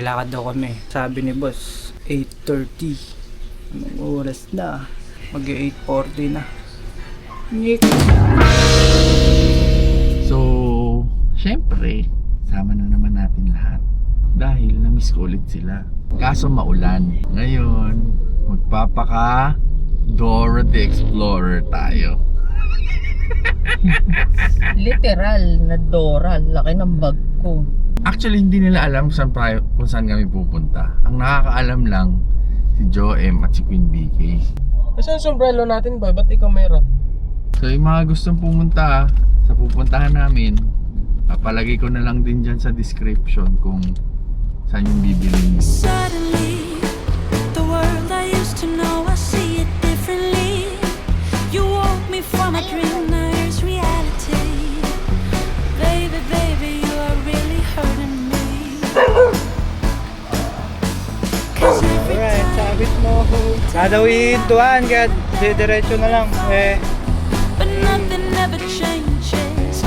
may lakad daw kami. Sabi ni boss, 8.30. Anong oras na? mag 8.40 na. Ngik. So, syempre, sama na naman natin lahat. Dahil na-miss ko ulit sila. Kaso maulan. Ngayon, magpapaka Dora the Explorer tayo. Literal na Dora, laki ng bag ko. Actually, hindi nila alam kung saan, tayo- kung saan kami pupunta. Ang nakakaalam lang, si Joe M at si Queen BK. Kasi yung sombrero natin ba? Ba't ikaw meron? So, yung mga gustong pumunta sa pupuntahan namin, papalagay ko na lang din dyan sa description kung saan yung bibilin. Suddenly, Nadawin tuwan, kaya diretso na lang. Eh, but nothing ever changes.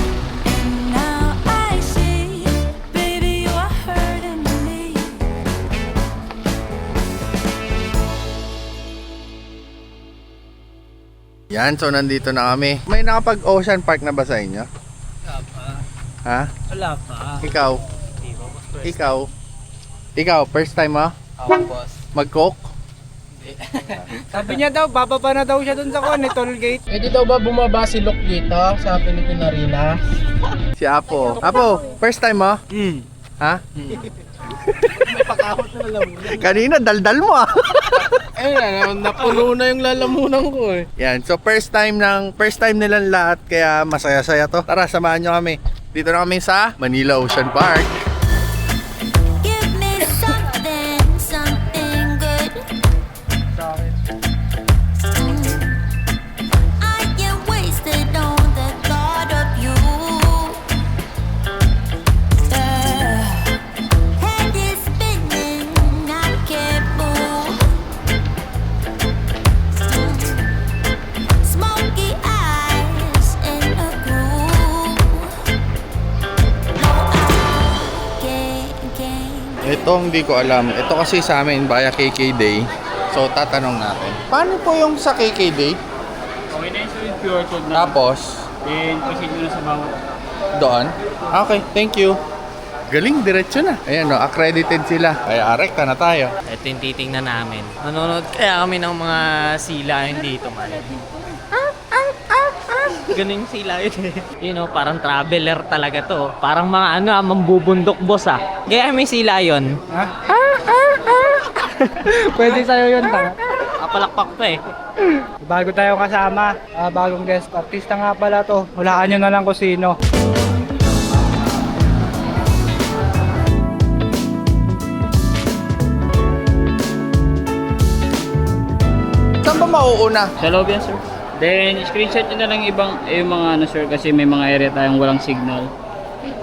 And now I see, baby, you are hurting me. Yan, so nandito na kami. May nakapag Ocean Park na ba sa inyo? wala pa. Ha? Wala pa. Ikaw? Ikaw? Ikaw, first time mo? Ako, boss. Mag-coke? Sabi niya daw, bababa na daw siya dun sa kwan, toll gate. Pwede daw ba bumaba si Luke dito sa Philippine Arena? Si Apo. Apo, first time mo? Hmm. Ha? Kanina, daldal mo ah. Eh, na, napuno na yung lalamunan ko eh. Yan, so first time ng first time nilang lahat kaya masaya-saya to. Tara, samahan nyo kami. Dito na kami sa Manila Ocean Park. Ito hindi ko alam. Ito kasi sa amin via KK Day. So tatanong natin. Paano po yung sa KK Day? Okay na yung yung QR code na. Tapos Then, proceed nyo na sa bawat. doon? Okay, thank you. Galing, diretso na. Ayan no, accredited sila. Kaya rekta na tayo. Ito yung titingnan namin. Nanonood kaya kami ng mga sila yun dito man. Ganun yung sila yun eh. You know, parang traveler talaga to. Parang mga ano, ah, mambubundok boss ah. Kaya may sila yun. Ha? Pwede sa'yo yun, tanga. Kapalakpak pa eh. Bago tayo kasama, ah, bagong guest artista nga pala to. Hulaan nyo na lang kung sino. Saan ba mauuna? Sa loob yan, sir. Then, screenshot nyo na lang ibang, eh, yung mga ano, sir, kasi may mga area tayong walang signal.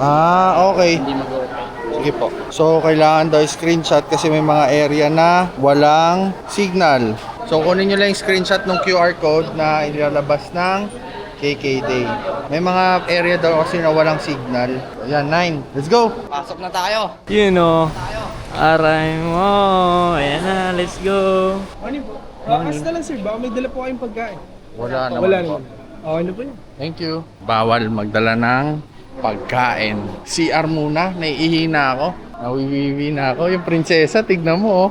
Ah, okay. Hindi mag-open. Sige po. So, kailangan daw screenshot kasi may mga area na walang signal. So, kunin nyo lang yung screenshot ng QR code na ilalabas ng KK Day. May mga area daw kasi na walang signal. Ayan, 9. Let's go! Pasok na tayo. You know. Aray mo. Ayan na, let's go. Morning po. Bakas na lang sir, baka may dala po kayong pagkain. Wala naman Wala po. naman. Okay na po yun. Thank you. Bawal magdala ng pagkain. CR muna. Naiihina ako. Nawiwiwi na ako. Yung prinsesa, tignan mo oh.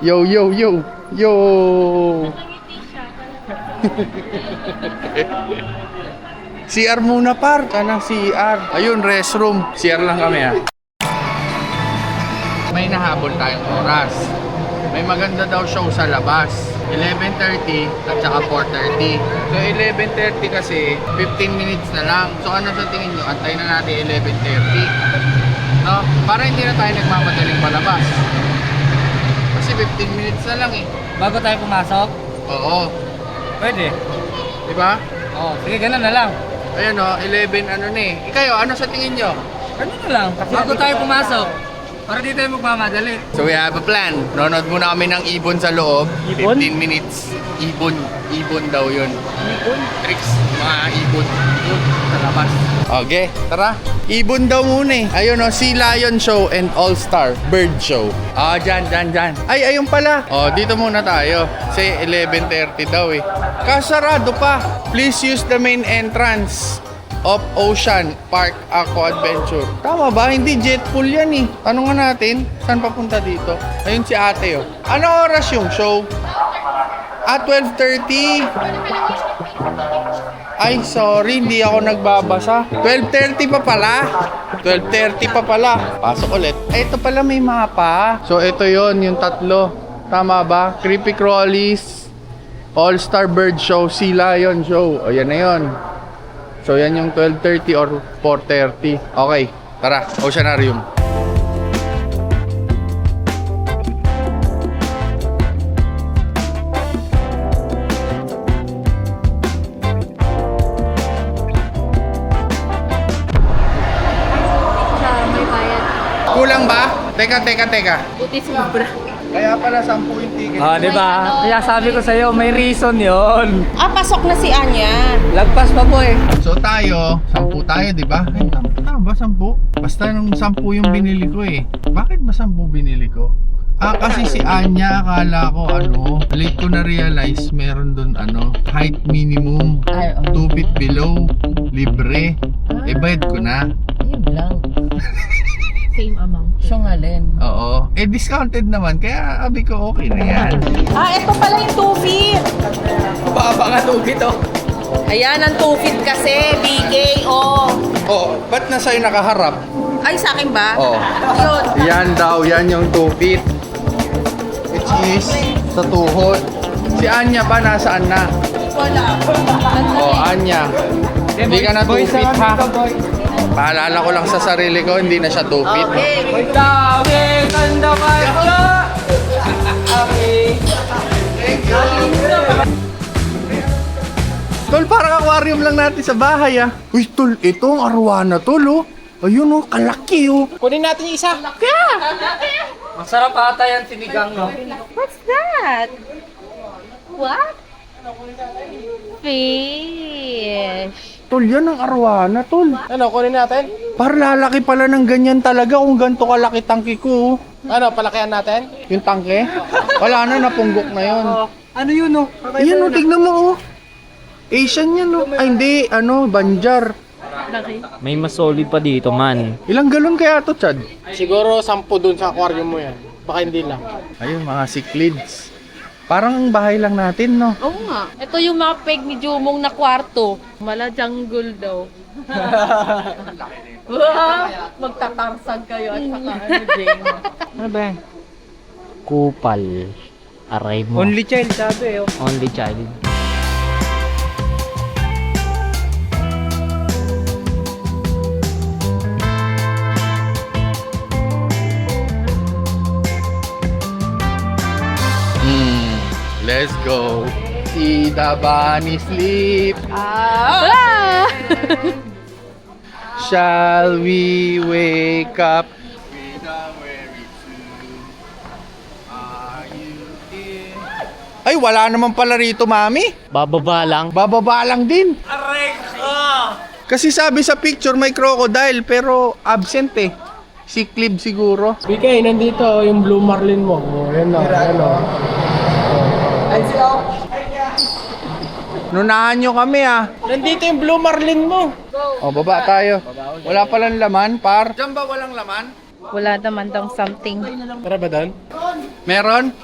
Yo, yo, yo. Yo! CR muna par. Sana CR. Ayun, restroom. CR lang kami ha. May nahabol tayong oras. May maganda daw show sa labas. 11.30 at saka 4.30. So 11.30 kasi 15 minutes na lang. So ano sa tingin nyo? Antay na natin 11.30. No? Para hindi na tayo nagmamadaling palabas. Kasi 15 minutes na lang eh. Bago tayo pumasok? Oo. Pwede. Di ba? Oh, sige, ganun na lang. Ayun o, 11 ano na eh. Ikayo, ano sa tingin nyo? Ganun na lang. Bago tayo pumasok. Para di tayo magmamadali. So we have a plan. Nonod muna kami ng ibon sa loob. Ibon? 15 minutes. Ibon. Ibon daw yun. Ibon? Tricks. Mga ibon. Ibon. Sa labas. Okay, tara. Ibon daw muna eh. Ayun o, Sea Lion Show and All-Star Bird Show. Ah, dyan, dyan, dyan. Ay, ayun pala. Oh, dito muna tayo. Kasi 11.30 daw eh. Kasarado pa. Please use the main entrance of Ocean Park Aqua Adventure. Tama ba? Hindi jet pool yan eh. Tanong nga natin, saan papunta dito? Ayun si ate oh. Ano oras yung show? Ah, 12.30. Ay, sorry, hindi ako nagbabasa. 12.30 pa pala. 12.30 pa pala. Pasok ulit. Eh, ito pala may mapa. So, ito yon yung tatlo. Tama ba? Creepy Crawlies, All-Star Bird Show, Sea Lion Show. O, yan na yun. So, yan yung 12.30 or 4.30. Okay, tara. Oceanarium. Kulang ba? Teka, teka, teka. Buti sobra. Kaya pala 10 yung ticket. Ah, di ba? Kaya sabi ko sa'yo, may reason yon. Ah, pasok na si Anya. Lagpas pa po eh. So tayo, 10 tayo, di ba? Ay, tama ba 10? Basta nung 10 yung binili ko eh. Bakit ba 10 binili ko? Ah, kasi si Anya, akala ko ano, late ko na realize meron dun ano, height minimum, 2 feet below, libre. Eh, bayad ko na. Yun lang. Same amount. Syungalin. Oo. Eh, discounted naman, kaya abi ko okay na yan. Ah, ito pala yung 2 feet. Baba nga tubig to. Ayan, ang 2 feet kasi. BK, oh. Oh, ba't na sa'yo nakaharap? Ay, sa akin ba? Oh. Yun. Yan daw, yan yung 2 feet. Which is sa tuhod. Si Anya ba nasaan na? Wala. Oh, Anya. Hindi ka na 2 feet ha. Paalala ko lang sa sarili ko, hindi na siya 2 feet. Okay. Dami, ganda kayo. Tol, parang aquarium lang natin sa bahay ah. Uy, tol, ito ang arwana tol oh. Ayun oh, kalaki oh. Kunin natin yung isa. Masarap ata yan sinigang no. What's that? What? Fish. Tol, yan ang arwana tol. Ano, kunin natin? Par lalaki pala ng ganyan talaga kung ganito kalaki tangke ko oh. Ano, palakihan natin? Yung tangke? Wala na, napunggok na yun. Ano yun oh? Ayan oh, tignan mo oh. Asian yan oh. Ay hindi, ano, banjar. May mas solid pa dito man. Ilang galon kaya to, Chad? Siguro 10 dun sa aquarium mo yan. Baka hindi lang. Ayun, mga cichlids. Parang ang bahay lang natin, no? Oo nga. Ito yung mga peg ni Jumong na kwarto. Mala jungle daw. Wow! Magtatarsag kayo at saka ano, Jane. Ano ba yan? Kupal. Aray mo. Only child sabi oh. Only child. Let's go. See the bunny sleep. Ah! Shall we wake up? Ay, wala naman pala rito, mami. Bababa lang. Bababa lang din. Kasi sabi sa picture may crocodile pero absent eh. Si Clib siguro. BK, nandito yung blue marlin mo. Oh, yan na, yan o. Nunahan nyo kami ah. Nandito yung blue marlin mo. O, baba tayo. Wala palang laman, par. Diyan ba walang laman? Wala naman daw something. Tara ba doon? Meron?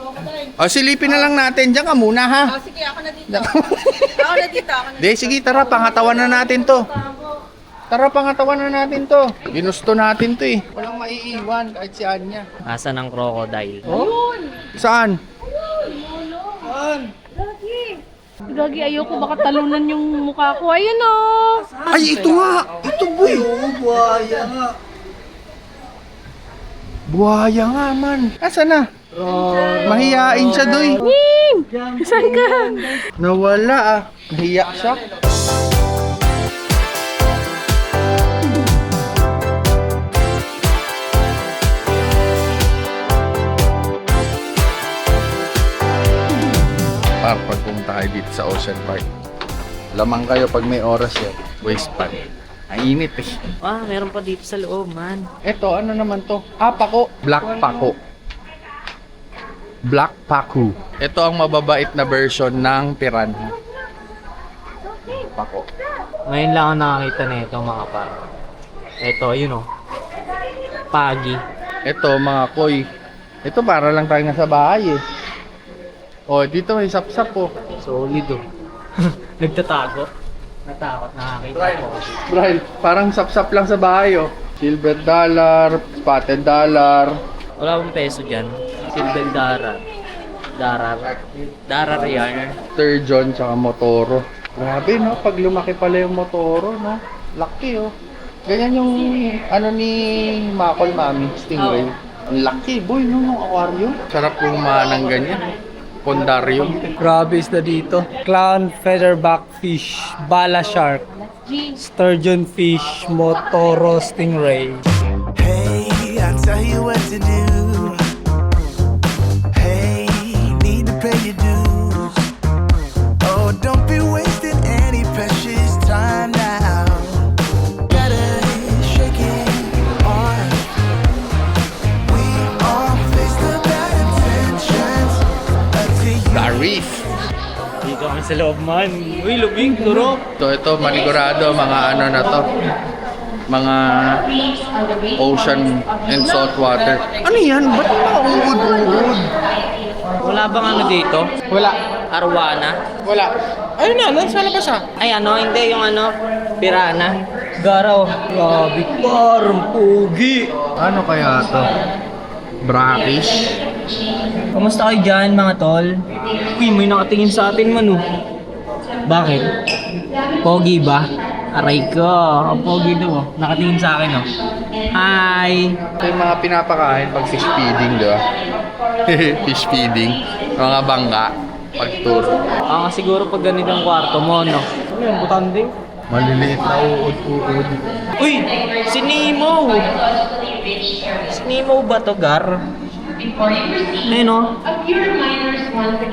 O, silipin na lang natin. Diyan ka muna ha. Oh, sige, ako na dito. Ako na dito, ako na Di, sige, tara, pangatawan na natin to. Tara, pangatawan na natin to. Ginusto natin to eh. Walang maiiwan kahit si Anya. Asa ng crocodile? Saan? Gagi, ayoko baka talunan yung mukha ko. Ayun oh! Ay, ito nga! Ito, boy! buhaya nga. Buhaya nga, man. Asa na? Mahiyain siya, doy. Saan ka? Nawala ah. Nahiya siya. Kayo dito sa Ocean Park. Lamang kayo pag may oras yun. Waste pan. Ang init eh. Ah, meron pa dito sa loob, man. Ito, ano naman to? Ah, pako. Black pako. Black paku. Ito ang mababait na version ng piranha. Pako. Ngayon lang ako nakakita na ito, mga par. Ito, yun oh. Pagi. Ito, mga koy. Ito para lang tayo nasa bahay eh. Oh, dito may sapsap oh. Solid oh. Nagtatago. Natakot, nakakita ko. Brian, parang sapsap lang sa bahay oh. Silver dollar, spotted dollar. Wala bang peso dyan? Silver darar. Darar. Darar yan. Sturgeon, tsaka Motoro. Grabe no, pag lumaki pala yung Motoro no. Laki oh. Ganyan yung ano ni Makol Mami, Stingray. Ang laki boy no, ng aquarium. Sarap kumain ng ganyan. Pondarium. Grabe isda dito. Clown featherback fish, bala shark, sturgeon fish, motoro stingray. Hey, I'll tell you what to do. Kami sa loob, man. Uy, lubing, turok. So ito, manigurado, mga ano na to. Mga ocean and salt water. Ano yan? Ba't mauud-uud? Wala bang ano dito? Wala. Arwana? Wala. Ayun na, nasa labas ah. Ay, ano? Hindi, yung ano? Pirana. Garaw. Grabe, parang pugi. Ano kaya to? Brackish? Kamusta kayo dyan, mga tol? Uy, may nakatingin sa atin man, oh. Bakit? Pogi ba? Aray ko. Ang pogi daw, oh. Nakatingin sa akin, oh. Hi! Ito yung mga pinapakain pag fish feeding, di ba? fish feeding. Mga bangka. Pag tour. Ah, siguro pag ganitong kwarto mo, no? Ano yan, butanding? Maliliit na uod-uod. Uy! Si Nemo! Si Nemo ba to, Gar? Ayun, oh.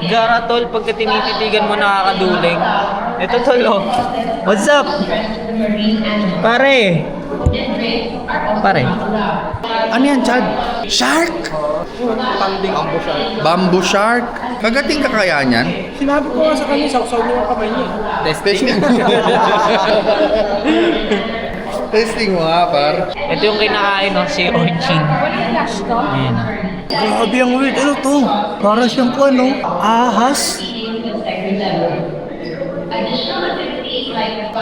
Gara, tol, pagka tinititigan mo nakakaduling. Ito, tol, oh. What's up? Pare! Pare. Ano yan, Chad? Shark? Tanding ambo siya. Bamboo shark? Kagating ka kaya niyan? Sinabi ko nga sa kanya, sausaw niyo ang kamay niya. Testing. Testing mo nga, par. Ito yung kinakain, no? Si Orchin. Ayan. Grabe ang weird. Ano to? Para siyang ko ano? Ahas?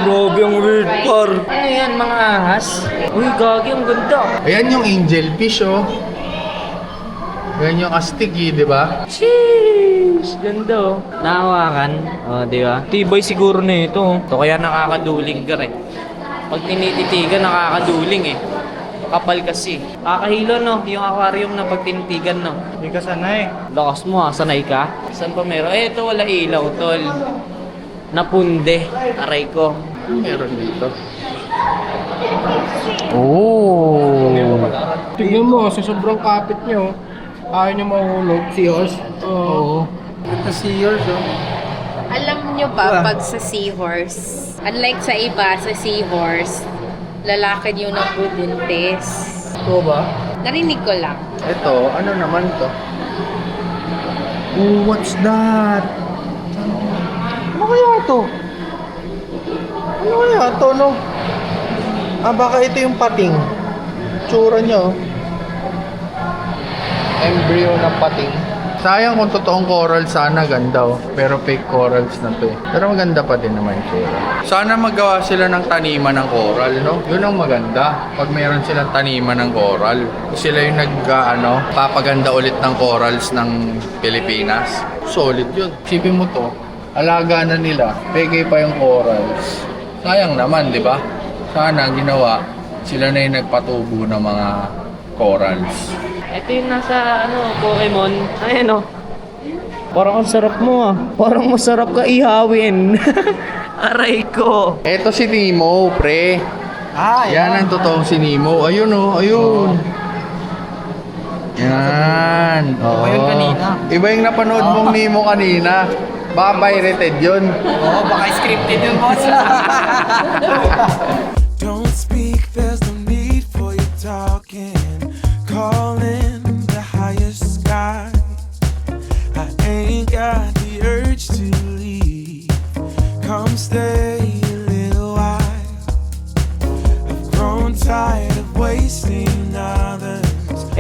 Grabe ang weird, par. Ano yan, mga ahas? Uy, gagi, ang ganda. Ayan yung angelfish, oh. Ayan yung astig, eh, di ba? Sheesh! Ganda oh. Nakawakan. Oh, di ba? Tibay siguro na ito. oh. Ito kaya nakakaduling ka rin. Pag tinititigan, nakakaduling eh. Kapal kasi. Kakahilo no, yung aquarium na pag tinitigan no. Hindi ka sanay. Lakas mo ha, sanay ka. Saan pa meron? Eh, ito wala ilaw, tol. Napunde. Aray ko. Meron dito. Oh! Tingnan mo, sa sobrang kapit niyo, ayaw niyo mahulog. Seahorse? Oo. Ito seahorse, oh. Nyo ba, pag sa seahorse, unlike sa iba, sa seahorse, lalaki yung nagbubuntis. Ito ba? Narinig ko lang. Ito, ano naman to? Oh, what's that? Ano kaya to? Ano kaya to, no? Ah, baka ito yung pating. Tsura niya, oh. Embryo ng pating. Sayang kung totoong coral sana ganda oh. Pero fake corals na to eh. Pero maganda pa din naman tsura. Sana magawa sila ng taniman ng coral, no? Yun ang maganda. Pag meron silang taniman ng coral. Sila yung nag, ah, ano, papaganda ulit ng corals ng Pilipinas. Solid yun. Sipin mo to, alaga na nila. Peke pa yung corals. Sayang naman, di ba? Sana ginawa, sila na yung nagpatubo ng mga corals. Ito yung nasa ano, Pokemon. Ayan oh. Parang ang sarap mo ah. Parang masarap ka ihawin. Aray ko. Eto si Nemo, pre. Ah, Yan ang totoong si Nemo. Ayun oh, ayun. Yan. Oo. Iba yun kanina. Iba yung napanood mong Nemo kanina. Baka pirated yun. Oo, baka scripted yun, boss. Don't speak, there's no need for you talking. Calling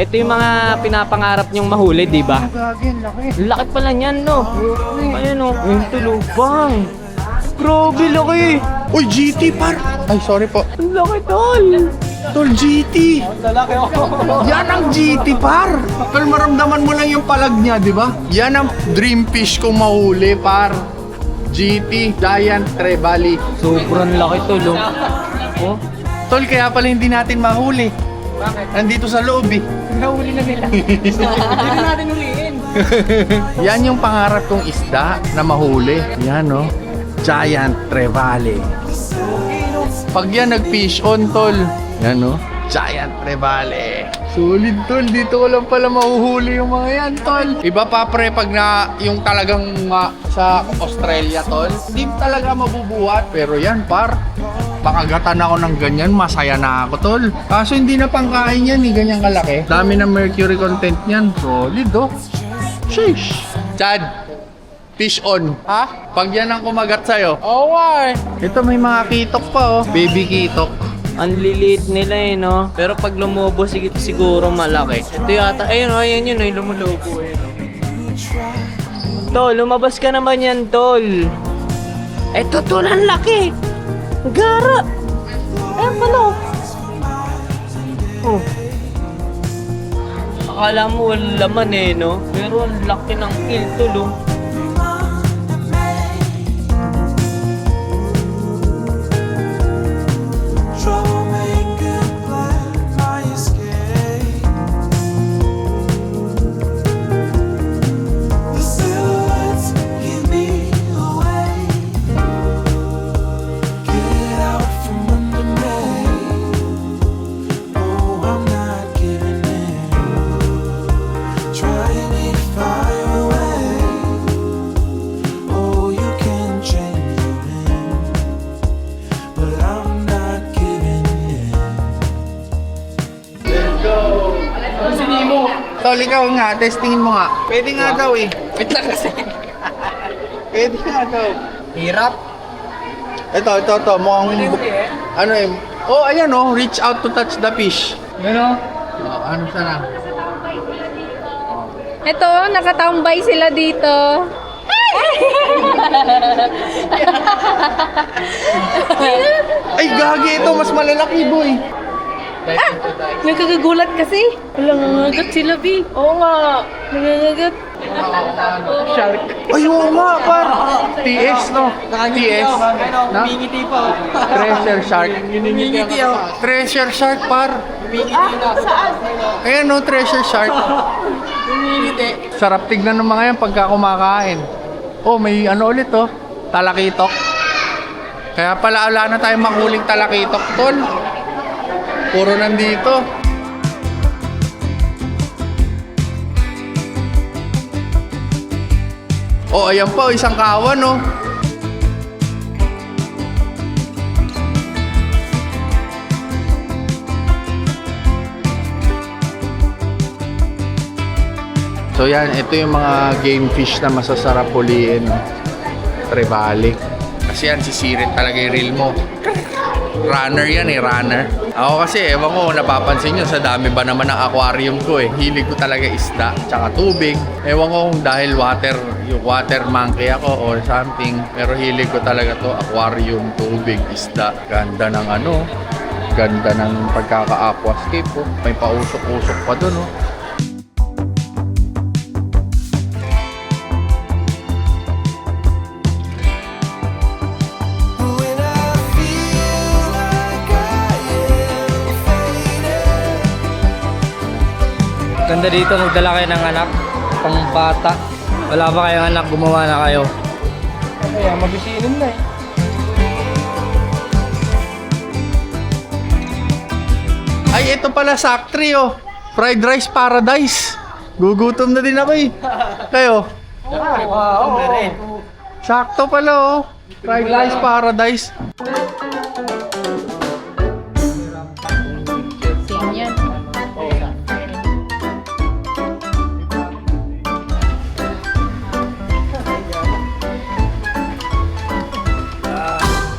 Ito yung mga pinapangarap nyong mahuli, di ba? Ang laki pala niyan, no? Ayun, no? Yung tulubang. Grabe, laki. Uy, GT par! Ay, sorry po. Ang laki, tol. Tol, GT! Yan ang GT par! Tol, maramdaman mo lang yung palag niya, di ba? Yan ang dream fish kong mahuli par. GT, Giant Trevally. Sobrang laki, tol, oh. Oh, Tol, kaya pala hindi natin mahuli. Nandito sa loob eh. Nahuli na nila. Hindi na natin huliin. Yan yung pangarap kong isda na mahuli. Yan no. Giant Trevally. Pag yan nag-fish on tol. Yan no. Giant Trevally. Solid tol. Dito ko lang pala mahuhuli yung mga yan tol. Iba pa pre pag na yung talagang ma- sa Australia tol. Hindi talaga mabubuhat. Pero yan par. Makagatan ako ng ganyan, masaya na ako tol. Kaso hindi na pangkain yan, eh, ganyan kalaki. Dami ng mercury content niyan. Solid oh. Sheesh. Chad, fish on. Ha? Pag yan ang kumagat sa'yo. Oo nga eh. Ito may mga kitok pa oh. Baby kitok. ang liliit nila eh, no? Pero pag lumubo, sig- siguro malaki. Ito yata, ayun, oh, ayun yun, ay lumulobo, ayun. oh. Tol, lumabas ka naman yan, tol. Eto, tol, ang laki. Gara. Ayan pala, oh. Oh. Akala mo laman eh, no? Pero ang laki ng kill, tol, Tol, ikaw nga, testingin mo nga. Pwede nga daw eh. Wait lang kasi. Pwede nga daw. Hirap. Ito, ito, ito. Mukhang... Ano eh. Oh, ayan oh. Reach out to touch the fish. Yun o. Oh, ano sana? Ito, nakatambay sila dito. Ay, gagi ito. Mas malalaki, boy. Nagkakagulat kasi. Wala nangagat sila, B. Oo nga. Nangangagat. Shark. Ay, oo nga, par. TS, no? TS. Na? Mingiti pa. Treasure shark. Mingiti o. Treasure shark, par. Mingiti na. Ayan, no? Treasure shark. Mingiti. Sarap tignan ng mga yan pagka kumakain. Oh, may ano ulit, oh. Talakitok. Kaya pala wala na tayong makuling talakitok, tol. Puro nandito. Oh, ayan pa, isang kawan, oh. So yan, ito yung mga game fish na masasarap huliin. no? Trevally. Kasi yan, sisirit talaga yung reel mo. Runner yan eh, runner. Ako kasi, ewan ko, napapansin nyo, sa dami ba naman ng aquarium ko eh. Hilig ko talaga isda, tsaka tubig. Ewan ko kung dahil water, yung water monkey ako or something. Pero hilig ko talaga to, aquarium, tubig, isda. Ganda ng ano, ganda ng pagkaka-aquascape oh. May pausok-usok pa dun oh. Ganda dito, magdala kayo ng anak. Pang bata. Wala ba kayong anak, gumawa na kayo. Kaya mabisinin na eh. Ay, ito pala Saktri oh. Fried rice paradise. Gugutom na din ako eh. Kayo? Wow. Sakto pala oh. Fried rice paradise.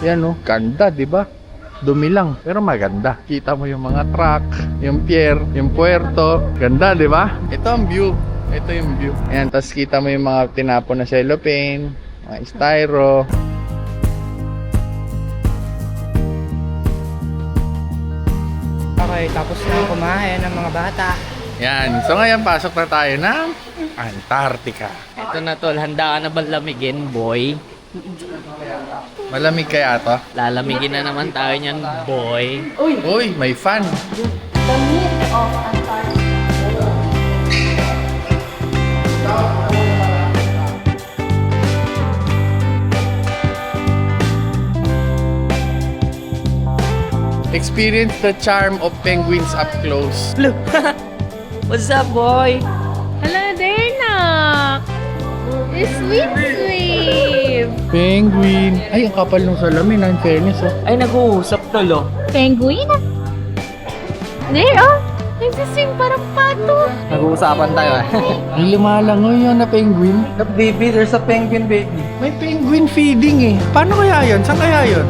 Yan oh, ganda, di ba? Dumi lang, pero maganda. Kita mo yung mga truck, yung pier, yung puerto. Ganda, di ba? Ito ang view. Ito yung view. Ayan, tapos kita mo yung mga tinapon na cellophane, mga styro. Okay, tapos na kumain ng mga bata. Yan. So ngayon, pasok na tayo ng Antarctica. Ito na tol, handa ka na ba lamigin, boy? Malamig kaya to? Lalamigin na naman tayo niyan, boy. Uy, may fan. Experience the charm of penguins up close. What's up, boy? Hala, Dernak! Sweet, sweet! Penguin. Ay, ang kapal ng salamin. Ang fairness, oh. Ay, nag-uusap tol, oh. Penguin? There, oh! Nagsiswing parang pato. Nag-uusapan tayo, eh. Ay, lumalangoy yan na penguin. Baby, there's a penguin baby. May penguin feeding eh. Paano kaya yun? Saan kaya yun?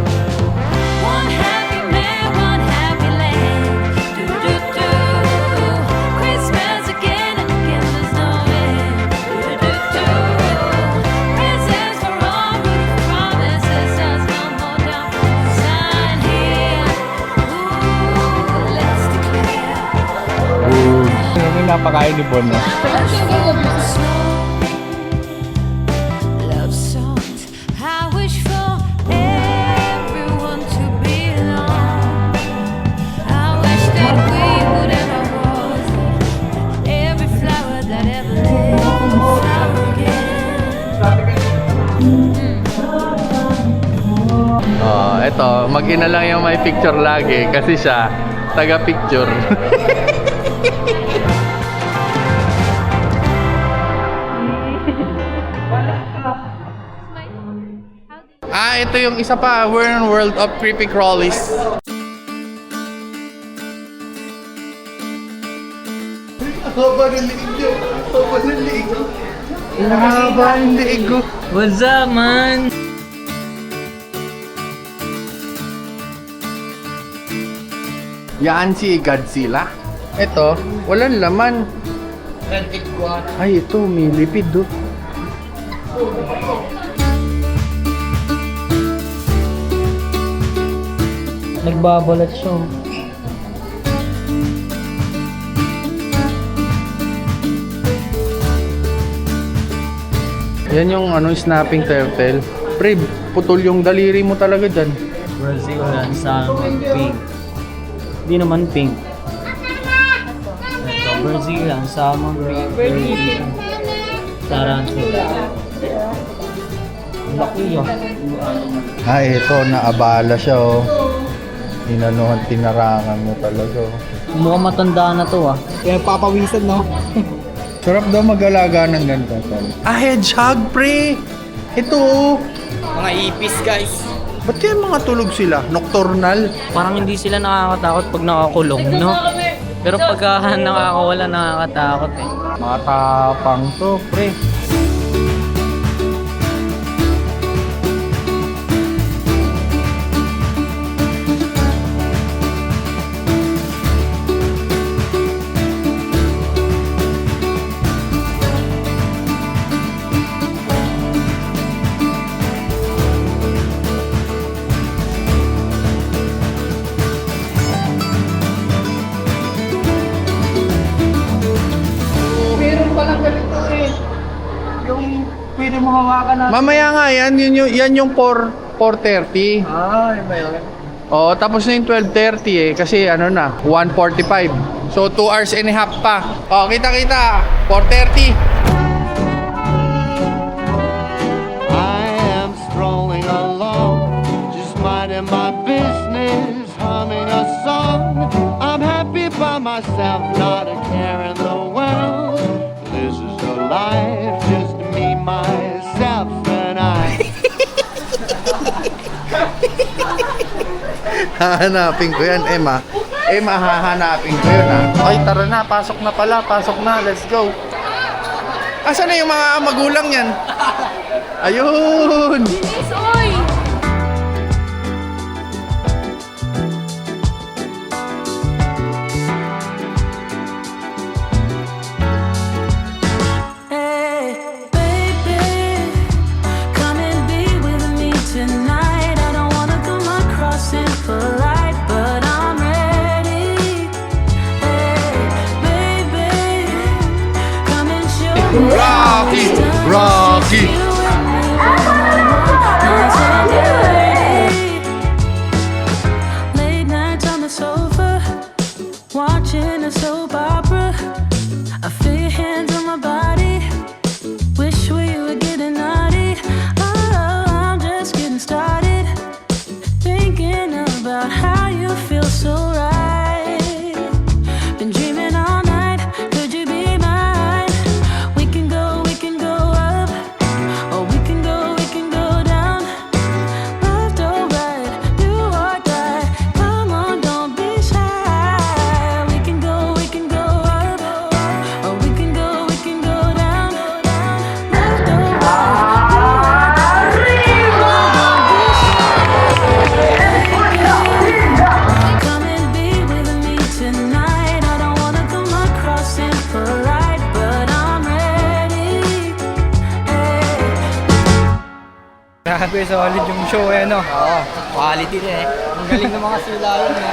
Lived flower again. Oh, eto, mag-ina lang yung may picture lagi kasi siya taga-picture. ito yung isa pa. We're in World of Creepy Crawlies. Haba ng liig nyo. Haba ng liig. Haba ng liig ko. What's up, man? Yan si Godzilla. Ito, walang laman. Ay, ito, may lipid do. Nagbabalat siya. oh. Yan yung ano, snapping turtle. Pre, putol yung daliri mo talaga dyan. Brazilian salmon pink. Hindi naman pink. Ito, Brazilian salmon pink. Tarantula. Ang Laki oh. Ah, ito, naabala siya oh. Inanuhan, tinarangan mo talaga. Mukhang matanda na to ah. Kaya papawisan, no? Sarap daw mag-alaga ng ganito. Ah, hedgehog, pre! Ito oh. Mga ipis guys. Ba't kaya mga tulog sila? Nocturnal? Parang hindi sila nakakatakot pag nakakulong, no? Pero pagka nakakawala, nakakatakot eh. Mga tapang to, pre. Mamaya nga yan, yun, yung, yan yung 4, 4.30. Ah, yun ba yun? Oo, tapos na yung 12.30 eh, kasi ano na, 1.45. So, 2 hours and a half pa. Oh, kita-kita, 4.30. hahanapin ko yan, Emma. Emma, hahanapin ko yun, ha? Ah. Ay, tara na. Pasok na pala. Pasok na. Let's go. Asan na yung mga magulang yan? Ayun! Bilis!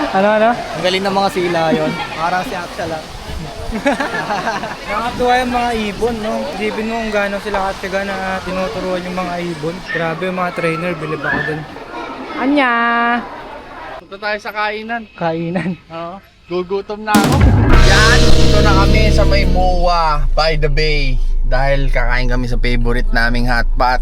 Ano, ano? Ang galing ng mga sila yun. Parang si Aksha lang. Nakakatuwa yung mga ibon, no? Isipin mo kung gaano sila katiga na tinuturuan yung mga ibon. Grabe yung mga trainer, bilib ako dun. Anya! Punta tayo sa kainan. Kainan. Oo. Gugutom na ako. Yan, dito na kami sa may MOA by the bay. Dahil kakain kami sa favorite naming hotpot.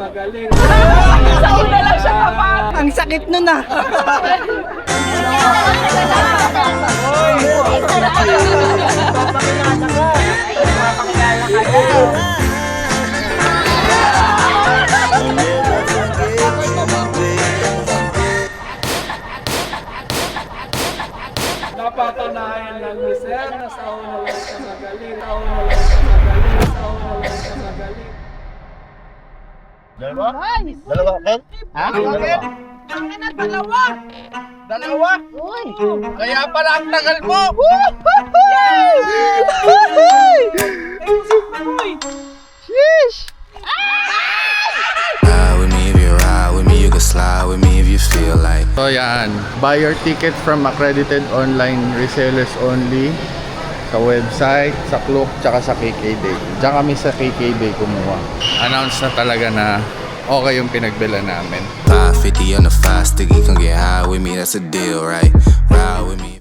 una lang siya magaling. Ang sakit nun ah! I'll Dalawa? Dalawa, Ken? Ha? Ken? Dalawa! Dalawa? Kaya pala ang tagal mo! Ride with me if you ride with me, you can slide with me if you feel like. So yan, buy your tickets from accredited online resellers only sa website, sa Klook, tsaka sa KKD. Diyan kami sa KKD kumuha. Announce na talaga na okay yung pinagbila namin. 550 on the five sticky, come get high with me, that's a deal, right? Ride with me.